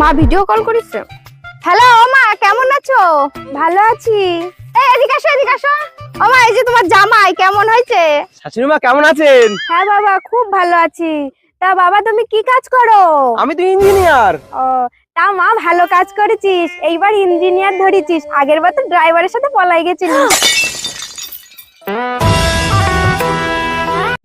মা video call করেছে। Hello মা কেমন আছো? ভালো আছি। এই এদিকে আসো এদিকে আসো। ও মা এই যে তোমার জামাই কেমন হয়েছে? শাশুড়ি মা কেমন আছেন? হ্যাঁ বাবা খুব ভালো আছি। তা বাবা তুমি কি কাজ করো? আমি তো ইঞ্জিনিয়ার ও তা মা ভালো কাজ করেছিস। এইবার ইঞ্জিনিয়ার ধরেছিস। আগের বার তো ড্রাইভারের সাথে পলাই গেছিলিস।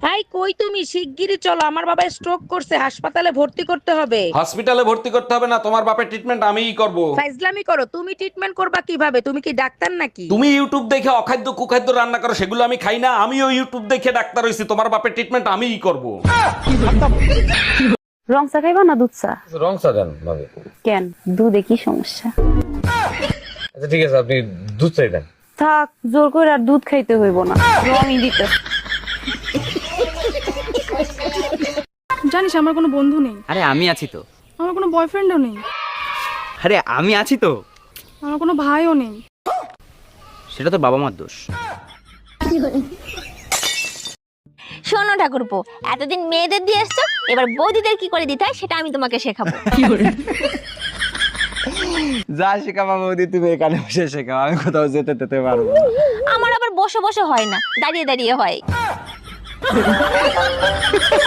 হাই কই তুমি? শিগগিরই চলো আমার বাবা স্ট্রোক করছে হাসপাতালে ভর্তি করতে হবে। হসপিটালে ভর্তি করতে হবে না তোমার বাপের ট্রিটমেন্ট আমিই করব। ফাইজলামি করো তুমি ট্রিটমেন্ট করবা কীভাবে? তুমি কি ডাক্তার নাকি? তুমি ইউটিউব দেখে অখাদ্য কুখাদ্য রান্না করো সেগুলো আমি খাই না আমিও ইউটিউব দেখে ডাক্তার হইছি তোমার বাপের ট্রিটমেন্ট আমিই করব। রং চা খাইবা না দুধ চা? রং সাজান ভাবে। কেন? দুধে কি সমস্যা? আচ্ছা ঠিক আছে আপনি দুধ চাই দেন। থাক জোর করে আর দুধ খাইতে হইব না। রঙই দিতে জানিস আমার কোনো বন্ধু নেই। আরে আমি আছি তো। আমার কোনো বয়ফ্রেন্ডও নেই। আরে আমি আছি তো। আমার কোনো ভাইও নেই। সেটা তো বাবা মার দোষ। শোনো ঠাকুরপো এতদিন মেয়েদের দিয়ে এসছো এবার বৌদিদের কি করে দিতে হয় সেটা আমি তোমাকে শেখাবো। যা শেখাবা বৌদি তুমি এখানে বসে শেখাও আমি কোথাও যেতে যেতে পারব আমার আবার বসে বসে হয় না দাঁড়িয়ে দাঁড়িয়ে হয়।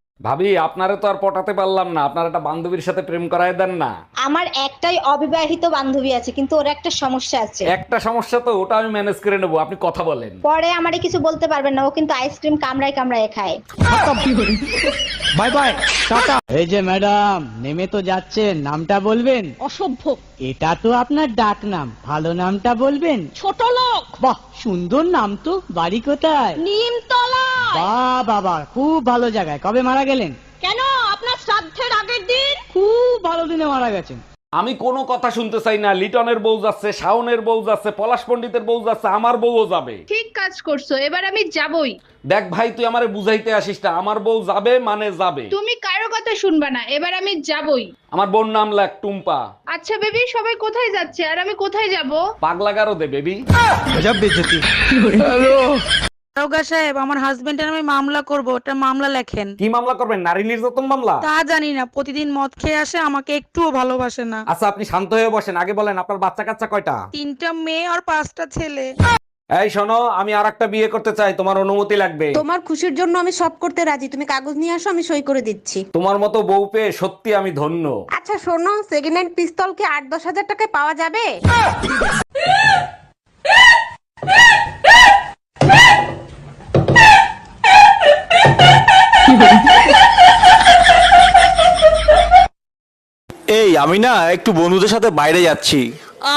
ভাবি আপনারে তো আর পটাতে পারলাম না। আপনার একটা বান্ধবীর সাথে প্রেম করায় দেন না। আমার একটাই অবিবাহিত বান্ধবী আছে কিন্তু ওর একটা সমস্যা আছে। একটা সমস্যা তো ওটা আমি ম্যানেজ করে নেব আপনি কথা বলেন। পরে আমারে কিছু বলতে পারবেন না ও কিন্তু আইসক্রিম কামড়ায় কামড়ায় খায়। বাই বাই টাটা। এই যে ম্যাডাম নেমে তো যাচ্ছেন নামটা বলবেন? অসভ্য। এটা তো আপনার ডাক নাম ভালো নামটা বলবেন? ছোট লোক। বাহ সুন্দর নাম তো বাড়ি কোথায়? নিমতলা। বাহ বাবা খুব ভালো জায়গায়। কবে মারা গেলেন? কেন? আপনার শ্রাদ্ধের আগের দিন? খুব ভালো দিনে মারা গেছেন। আমি কোনো কথা শুনতে চাই না। লিটনের বউ যাচ্ছে শাওনের বউ যাচ্ছে পলাশ পণ্ডিতের বউ যাচ্ছে আমার বউও যাবে। ঠিক কাজ করছ এবার আমি যাবই। দেখ ভাই তুই আমারে বুঝাইতে আসিস না। আমার বউ যাবে মানে যাবে। তুমি কারও কথা শুনবা না এবার আমি যাবই। আমার বোন নাম লাগ টুম্পা। আচ্ছা বেবি সবাই কোথায় যাচ্ছে? আর আমি কোথায় যাব? পাগলা গারো দে বেবি। দারোগা সাহেব আমার হাজবেন্ডের আমি মামলা করব ওটা মামলা লেখেন। কি মামলা করবেন? নারী নির্যাতন মামলা? তা জানি না প্রতিদিন মদ খেয়ে আসে আমাকে একটুও ভালোবাসে না। আচ্ছা আপনি শান্ত হয়ে বসেন। আগে বলেন আপনার বাচ্চা কাচ্চা কয়টা? তিনটা মেয়ে আর পাঁচটা ছেলে। এই শোনো আমি আর একটা বিয়ে করতে চাই তোমার অনুমতি লাগবে। তোমার খুশির জন্য আমি সব করতে রাজি। তুমি কাগজ নিয়ে আসো আমি সই করে দিচ্ছি। তোমার মতো বউ পেয়ে সত্যি আমি ধন্য। আচ্ছা শোনো সেকেন্ড হ্যান্ড পিস্তল কি আট দশ হাজার টাকায় পাওয়া যাবে? আমি না একটু বন্ধুদের সাথে বাইরে যাচ্ছি।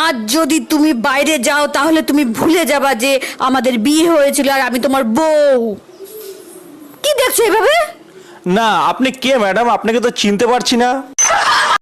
আজ যদি তুমি বাইরে যাও তাহলে তুমি ভুলে যাবা যে আমাদের বিয়ে হয়েছিল আর আমি তোমার বউ। কি দেখছ এভাবে? না আপনি কে ম্যাডাম? আপনাকে তো চিনতে পারছি না।